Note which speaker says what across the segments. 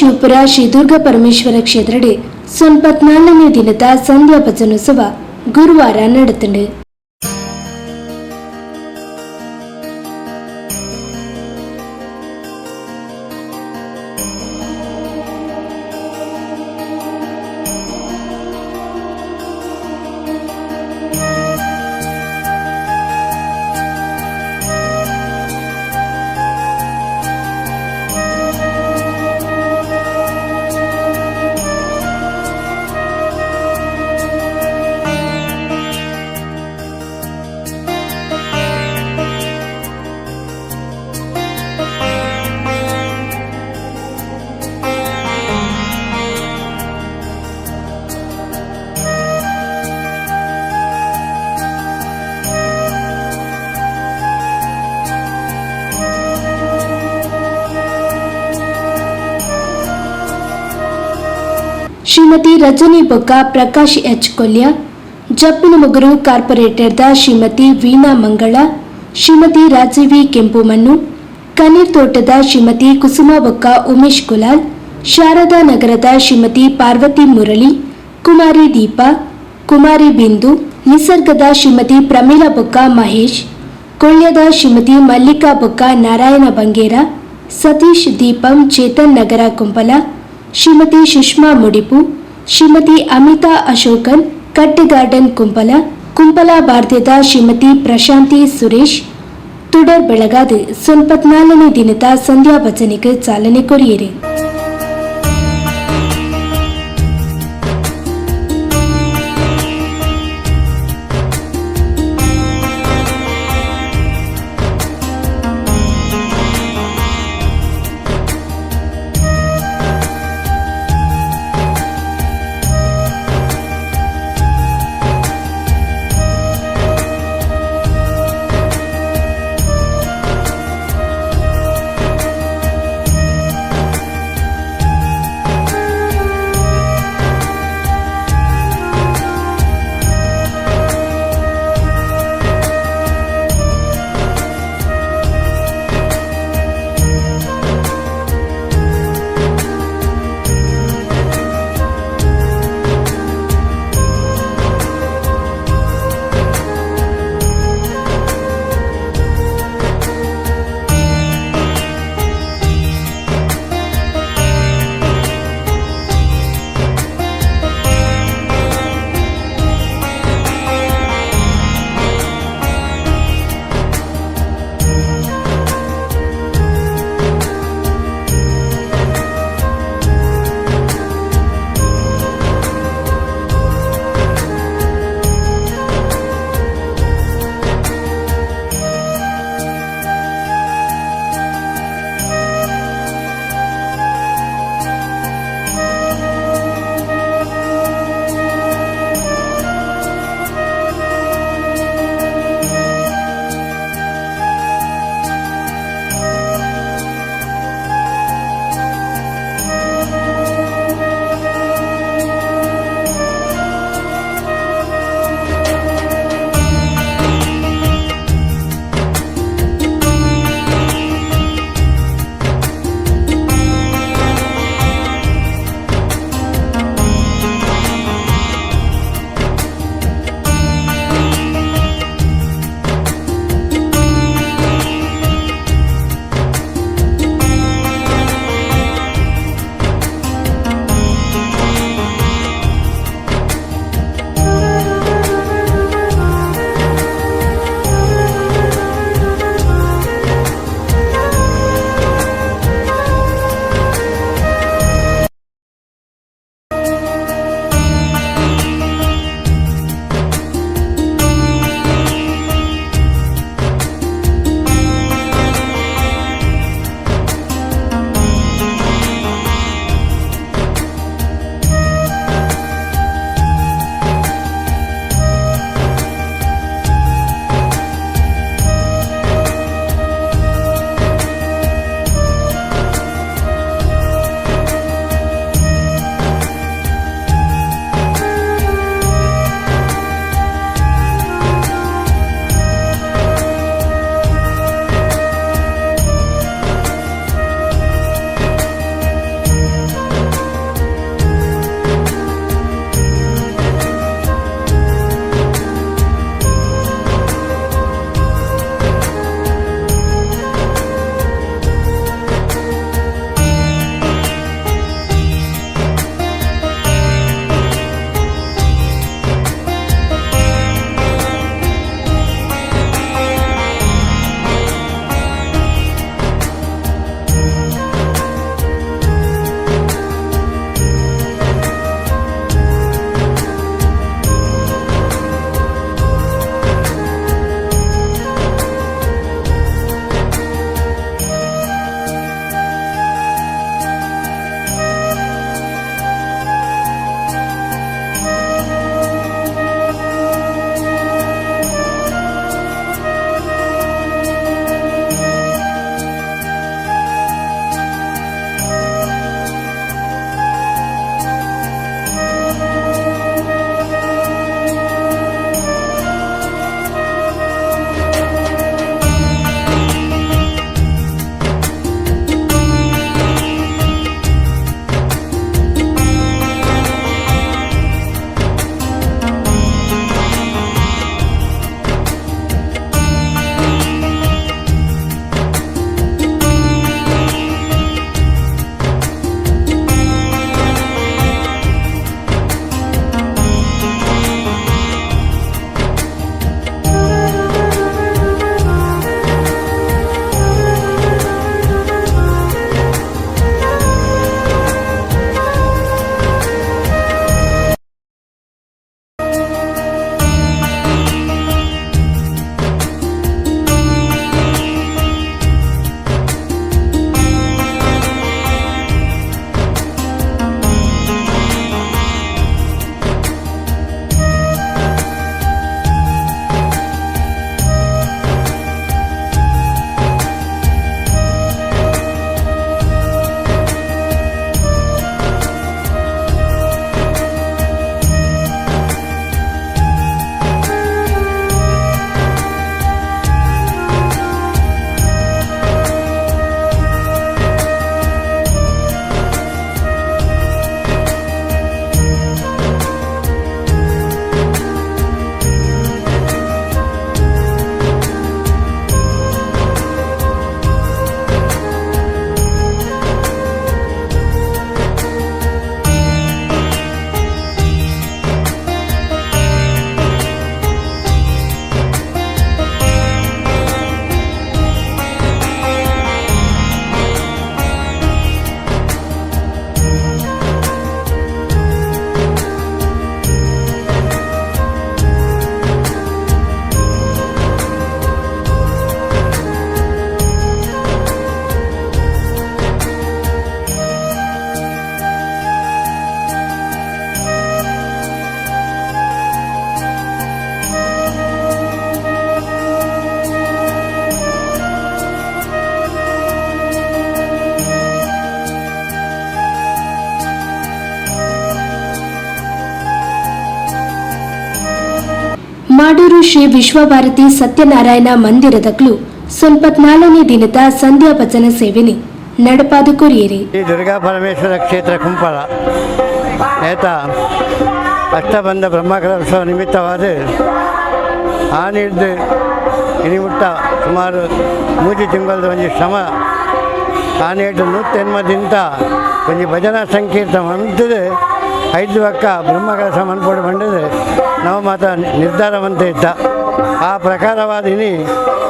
Speaker 1: ಶಿವಪುರ ಶ್ರೀ ದುರ್ಗಾ ಪರಮೇಶ್ವರ ಕ್ಷೇತ್ರಡೆ ಸೊನ್ಪತ್ನಾಲ್ಕನೇ ದಿನದ ಸಂಧ್ಯಾ ಭಜನೋತ್ಸವ ಗುರುವಾರ ನಡೆತಂಡು ಶ್ರೀಮತಿ ರಜನಿ ಬೊಕ್ಕ, ಪ್ರಕಾಶ್ ಎಚ್ ಕೊಲ್ಯ ಜಪ್ಪಿನಮೊಗರು ಕಾರ್ಪೊರೇಟರ್ದ ಶ್ರೀಮತಿ ವೀಣಾ ಮಂಗಳ, ಶ್ರೀಮತಿ ರಾಜೀವಿ ಕೆಂಪುಮಣ್ಣು ಕನ್ನೀರ್ ತೋಟದ ಶ್ರೀಮತಿ ಕುಸುಮ ಬೊಕ್ಕ ಉಮೇಶ್ ಕುಲಾಲ್, ಶಾರದಾ ನಗರದ ಶ್ರೀಮತಿ ಪಾರ್ವತಿ ಮುರಳಿ, ಕುಮಾರಿ ದೀಪಾ, ಕುಮಾರಿ ಬಿಂದು, ನಿಸರ್ಗದ ಶ್ರೀಮತಿ ಪ್ರಮೀಳಾ ಬೊಕ್ಕ ಮಹೇಶ್ ಕೊಳ್ಳ್ಯದ ಶ್ರೀಮತಿ ಮಲ್ಲಿಕಾ ಬೊಕ್ಕ ನಾರಾಯಣ ಬಂಗೇರ, ಸತೀಶ್ ದೀಪಂ ಚೇತನ್ ನಗರ ಕುಂಪಲ, ಶ್ರೀಮತಿ ಸುಷ್ಮಾ ಮುಡಿಪು ಶ್ರೀಮತಿ ಅಮಿತಾ ಅಶೋಕನ್ ಕಟ್ಟೆ ಗಾರ್ಡನ್ ಕುಂಪಲ ಕುಂಪಲ ಭಾರತದ ಶ್ರೀಮತಿ ಪ್ರಶಾಂತಿ ಸುರೇಶ್, ತುಡರ್ ಬೆಳಗಾದ ಸೊನ್ಪತ್ನಾಲ್ಕನೇ ದಿನದ ಸಂಧ್ಯಾ ಭಜನೆಗೆ ಶ್ರೀ ವಿಶ್ವಭಾರತಿ ಸತ್ಯನಾರಾಯಣ ಮಂದಿರದಗಳು ನಾಲ್ಕನೇ ದಿನದ ಸಂಧ್ಯಾ ಭಜನ ಸೇವೆನಿ. ನಡಪಾದು ಕೊರಿಯರಿ.
Speaker 2: ದುರ್ಗಾ ಪರಮೇಶ್ವರ ಕ್ಷೇತ್ರ ಕುಂಪಳ ಏತ ಅಷ್ಟಬಂಧ ಬ್ರಹ್ಮಕಲೋತ್ಸವ ನಿಮಿತ್ತವಾದ ಆನಿಡ್ದು ಇನಿಮುಟ್ಟ ಸುಮಾರು ಮೂಜಿ ತಿಂಗಳದ ಒಂದು ಶ್ರಮ. ಆನೇಟು ನೂತ್ತೆನ್ಮದಿಂತ ಒಂದು ಭಜನಾ ಸಂಕೀರ್ತನ ಮಂತದು ಐದು ಪಕ್ಕ ಬ್ರಹ್ಮಕಲಶ ಮನ್ಪೊಡು ನಾವು ನವಮಾತ ನಿರ್ಧಾರವಂತ ಇದ್ದ. ಆ ಪ್ರಕಾರವಾದಿನಿ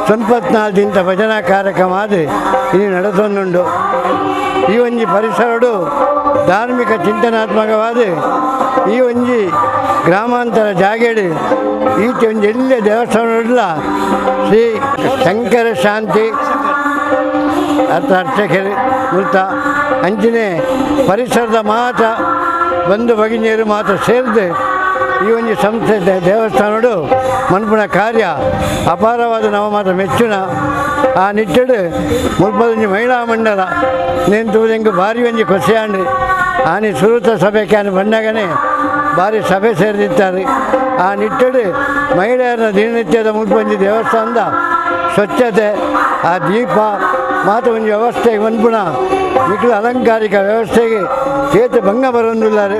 Speaker 2: ಸೊನ್ಪತ್ನಾಲ್ಕು ಇಂಥ ಭಜನಾ ಕಾರ್ಯಕ್ರಮ ಆದರೆ ಇನಿ ನಡೆಸೊಂದುಂಡು ಈ ಒಂಜಿ ಪರಿಸರಡು ಧಾರ್ಮಿಕ ಚಿಂತನಾತ್ಮಕವಾದ ಈ ಒಂಜಿ ಗ್ರಾಮಾಂತರ ಜಾಗೆಡು ಈಚೆ ಒಂದು ಎಲ್ಲ ದೇವಸ್ಥಾನ ಶ್ರೀ ಶಂಕರ ಶಾಂತಿ ಅರ್ಥ ಅರ್ಚಕರು ಮೃತ ಅಂಚನೆ ಪರಿಸರದ ಮಾತ ಬಂಧು ಭಗಿನಿಯರು ಮಾತ್ರ ಸೇರಿದೆ. ಈ ಒಂದು ಸಂಸ್ಥೆ ದೇವಸ್ಥಾನಡು ಮನ್ಪುನ ಕಾರ್ಯ. ಅಪಾರವಾದ ನಾವು ಮಾತ್ರ ಮೆಚ್ಚುನ. ಆ ನಿಟ್ಟಡು ಮುಲ್ಪದೊಂಜಿ ಮಹಿಳಾ ಮಂಡಲ ತೂದಂಗೆ ಭಾರಿ ಒಂಜಿ ಖುಷಿಯಾಂಡು ಆನೆ ಸುರತ ಸಭೆ ಕ್ಯಾನ್ ಬಂದಾಗನೇ ಭಾರಿ ಸಭೆ ಸೇರಿದಿದ್ದಾರೆ. ಆ ನಿಟ್ಟಡು ಮಹಿಳೆಯರ ದಿನನಿತ್ಯದ ಮುನ್ಪೊಂಜಿ ದೇವಸ್ಥಾನದ ಸ್ವಚ್ಛತೆ, ಆ ದೀಪ ಮಾತ ಒಂದು ವ್ಯವಸ್ಥೆಗೆ ಮನ್ಪುಣ ಮಿಕ್ಲ ಅಲಂಕಾರಿಕ ವ್ಯವಸ್ಥೆಗೆ ಏತ ಭಂಗ ಬರೊಂದುಲ್ಲಾರು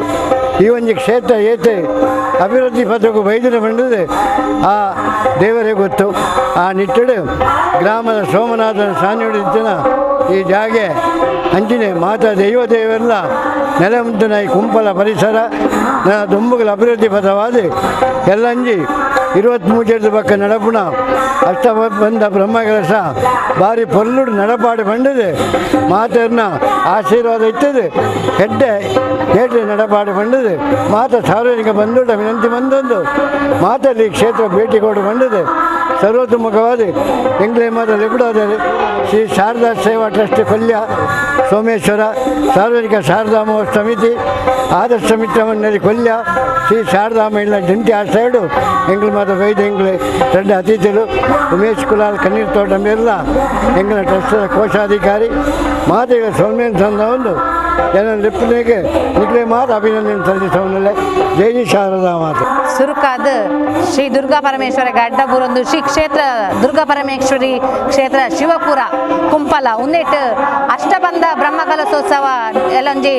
Speaker 2: ಈ ಒಂದು ಕ್ಷೇತ್ರ ಏತೆ ಅಭಿವೃದ್ಧಿ ಪತ್ರಕ್ಕೂ ಬೈದಿನ ಬಂದದೆ. ಆ ದೇವರೇ ಗೊತ್ತು. ಆ ನಿಟ್ಟಡು ಗ್ರಾಮದ ಸೋಮನಾಥನ ಸಾನ್ನಿಧ್ಯನ ಈ ಜಾಗೆ ಅಂಚಿನ ಮಾತಾ ದೈವ ದೇವರೆಲ್ಲ. ನೆಲೆ ಮುಂತಿನ ಈ ಕುಂಪಲ ಪರಿಸರ ದುಂಬುಗಳ ಅಭಿವೃದ್ಧಿ ಪಥವಾದ. ಎಲ್ಲಂಜಿ இருபத்தி மூஞ்சிடத்து பக்கம் ನಡಪುಣ. ಅಷ್ಟ ಬಂದ ಬ್ರಹ್ಮ ಕೆಲಸ ಭಾರಿ ಪೊಲ್ಲುಡು ನಡಪಾಡಿ ಬಂಡದು ಮಾತನ್ನ ಆಶೀರ್ವಾದ ಇಟ್ಟದು ಹೆಡ್ಡೆ ಹೇಳಿ ನಡಪಾಡಿ ಬಂಡದು ಮಾತ ಸಾರ್ವಜನಿಕ ಬಂಧುಡ ವಿನಂತಿ ಬಂದೊಂದು. ಮಾತಲ್ಲಿ ಕ್ಷೇತ್ರ ಭೇಟಿ ಕೊಡು ಬಂಡದು ಸರ್ವತೋಮುಖವಾಗಿ ಎಂಗ್ಲೇಮದಲ್ಲಿ ಬಿಡೋದೇ ಶ್ರೀ ಶಾರದಾ ಸೇವಾ ಟ್ರಸ್ಟ್ ಕೊಲ್ಯ ಸೋಮೇಶ್ವರ ಸಾರ್ವಜನಿಕ ಶಾರದಾ ಮಹೋತ್ಸವ ಸಮಿತಿ, ಆದರ್ಶ ಸಮಿತಿ ಕೊಲ್ಯ ಶ್ರೀ ಶಾರದಾ ಮಹಿಳಾ ಜಂಟಿ ಆಶ್ರಯಡು ಎಂಗ್ಲ ಮಾತ ವೈದ್ಯ ಎಂಗ್ಳೆ ದೊಡ್ಡ ಅತಿಥಿಗಳು, ಉಮೇಶ್ ಕುಲಾಲ್ ಕಣ್ಣೀರ್ ತೋಟ ಮೇರ್ಲ ಎಂಗ್ಳ ಟ್ರಸ್ಟ್ ಕೋಶಾಧಿಕಾರಿ, ಮಾದೇವ ಸೋಮೇಂದ್ರ ಒಂದು ಜನ ಲಿಪ್ಪನಿಗೆ ನಿಕ್ಲೆ ಮಾತು ಅಭಿನಂದನೆ ಸಲ್ಲಿಸೋನಲ್ಲೇ. ಜೈನಿ ಶಾರದಾ ಮಾತು.
Speaker 3: ಸುರುಕಾದ ಶ್ರೀ ದುರ್ಗಾ ಪರಮೇಶ್ವರ ಗಡ್ಡ ಬುರೊಂದು ಶ್ರೀ ಕ್ಷೇತ್ರ, ದುರ್ಗಾ ಪರಮೇಶ್ವರಿ ಕ್ಷೇತ್ರ ಶಿವಪುರ, ಕುಂಪಲ ಉನ್ನೆಟ್ ಅಷ್ಟಬಂಧ ಬ್ರಹ್ಮಕಲಸೋತ್ಸವ ಎಲ್ಲೊಂಜಿ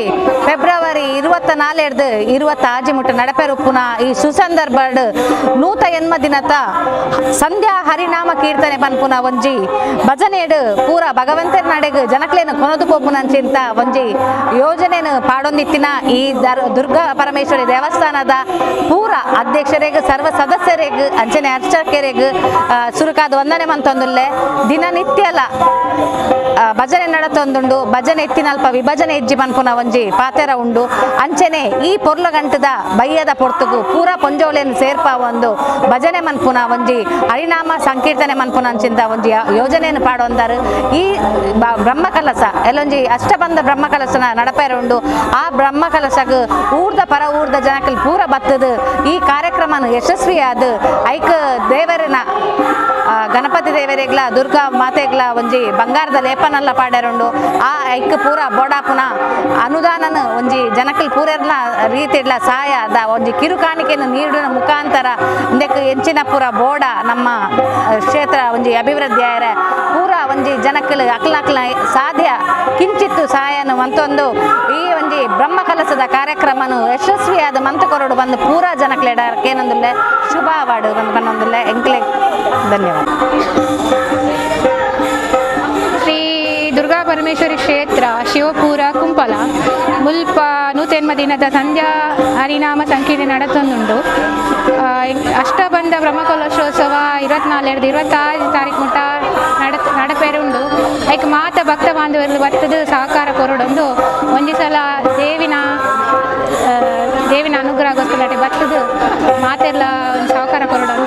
Speaker 3: ಫೆಬ್ರವರಿ ಇರುವತ್ತ ನಾಲೆಡ್ದು ಇರುವತ್ತ ಆಜಿ ಮುಟ್ಟ ನಡಪೆರುಪ್ಪುನ ಈ ಸುಸಂದರ್ಭಡ್ ನೂತ ಎನ್ಮ ದಿನತ, ಸಂಧ್ಯಾ ಹರಿನಾಮ ಕೀರ್ತನೆ ಪನ್ಪುನ ಒಂಜಿ. ಭಜನೆಡ್ ಪೂರ ಭಗವಂತನ ನಡೆಗ್, ಜನಕ್ಲೇನು ಕೊನದು ಪೋಪುನಂಚಿಂತ ಒಂಜಿ. ಯೋಜನೆನು ಪಾಡೊಂದಿತ್ತಿನ ಈ ದುರ್ಗಾ ಪರಮೇಶ್ವರಿ ದೇವಸ್ಥಾನದ ಪೂರ ಅಧ್ಯಕ್ಷರಿಗೆ, ಸರ್ವ ಸದಸ್ಯರಿಗೆ, ಅಂಚನೆ ಅರ್ಚಕರಿಗೆ ಸುರುಕಾದ ವಂದನೆ ಮಂತೊಂದುಲ್ಲೆ. ದಿನನಿತ್ಯಲ ಭಜನೆ ಭಜನೆ ನಡತೊಂದುಂಡು ಭಜನೆ ಎತ್ತಿನಲ್ಪ ವಿಭಜನೆ ಹೆಜ್ಜಿ ಮನ್ಪುನ ಒಂಜಿ ಪಾತೆರ ಉಂಡು. ಅಂಚನೆ ಈ ಪೊರ್ಲು ಗಂಟದ ಬಯ್ಯದ ಪೊರ್ತುಗು ಪೂರ ಪೊಂಜೋಲೆಯನ್ನು ಸೇರ್ಪ ಒಂದು ಭಜನೆ ಮನ್ಪುನ ಒಂಜಿ, ಹರಿನಾಮ ಸಂಕೀರ್ತನೆ ಮನ್ಪುನ ಅಂಚಿಂದ ಒಂಜಿ ಯೋಜನೆಯನ್ನು ಪಾಡೊಂದಾರು ಈ ಬ್ರಹ್ಮ ಬ್ರಹ್ಮಕಲಸ, ಎಲ್ಲೊಂಜಿ ಅಷ್ಟಬಂಧ ಬ್ರಹ್ಮಕಲಸನ ನಡಪೇರ ಉಂಡು. ಆ ಬ್ರಹ್ಮಕಲಸಗ್ ಊರ್ದ ಪರ ಊರ್ದ ಜನಕ್ಕೆ ಪೂರ ಬತ್ತದು. ಈ ಕಾರ್ಯಕ್ರಮನ ಯಶಸ್ವಿಯಾದ. ಐಕ್ ದೇವರನ ಗಣಪತಿ ದೇವರಿಗ್ಲ, ದುರ್ಗಾ ಮಾತೆಗ್ಲ ಒಂಜಿ ಬಂಗಾರದ ಲೇಪನಲ್ಲ ಪಾಡ್ಯಾರುಂಡು ಆ ಐಕ್ ಪೂರ ಬೋಡಾಪುನ ಅನುದಾನನ ಒಂಜಿ ಜನಕಲ್ ಪೂರೆರ್ಲ ರೀತಿಡ್ಲ ಸಹಾಯ ಅದ. ಒಂಜಿ ಕಿರು ಕಾಣಿಕೆಯನ್ನು ನೀಡುವ ಮುಖಾಂತರ ಇಂದಕ್ಕೆ ಹೆಂಚಿನ ಪೂರ ಬೋಡ ನಮ್ಮ ಕ್ಷೇತ್ರ ಒಂಜಿ ಅಭಿವೃದ್ಧಿ ಆಯ್ರೆ ಪೂರ ಒಂಜಿ ಜನಕಲ್ ಅಕ್ಲ ಅಕ್ಲ ಸಾಧ್ಯ ಕಿಂಚಿತ್ತು ಸಹಾಯ ಮಂತೊಂದು ಈ ಒಂಜಿ ಬ್ರಹ್ಮ ಕಲಸದ ಕಾರ್ಯಕ್ರಮನು ಯಶಸ್ವಿಯಾದ ಮಂತ್ ಕೊರಡು ಬಂದು ಪೂರ ಜನಕ್ಲೆಡಕ್ಕೆ ಏನೊಂದುಲ್ಲೆ ಶುಭ ಅವಾರ್ಡ್ ಎಂಕ್ಲೆ ಧನ್ಯವಾದ.
Speaker 4: ಪರಮೇಶ್ವರಿ ಕ್ಷೇತ್ರ, ಶಿವಪುರ, ಕುಂಪಲ, ಮುಲ್ಪ ನೂತೆನ್ಮ ದಿನದ ಸಂಧ್ಯಾ ಹರಿನಾಮ ಸಂಕೀರ್ಣ ನಡತೊಂದುಂಡು ಅಷ್ಟಬಂಧ ಬ್ರಹ್ಮಕಲಶೋತ್ಸವ ಎರಡು ಇರುವತ್ತಾರು ತಾರೀಕು ಮುಟ್ಟ ನಡ ನಡಪೆರುಂಡು. ಐಕ್ ಮಾತ ಭಕ್ತ ಬಾಂಧವರು ಬರ್ತದ, ಸಹಕಾರ ಕೊರಡೊಂದು. ಒಂದು ಸಲ ದೇವಿನ ದೇವಿನ ಅನುಗ್ರಹಗೋಸ್ಕರ ಬರ್ತದ. ಮಾತೆಲ್ಲ ಸಹಕಾರ ಕೊರಡೊಂದು.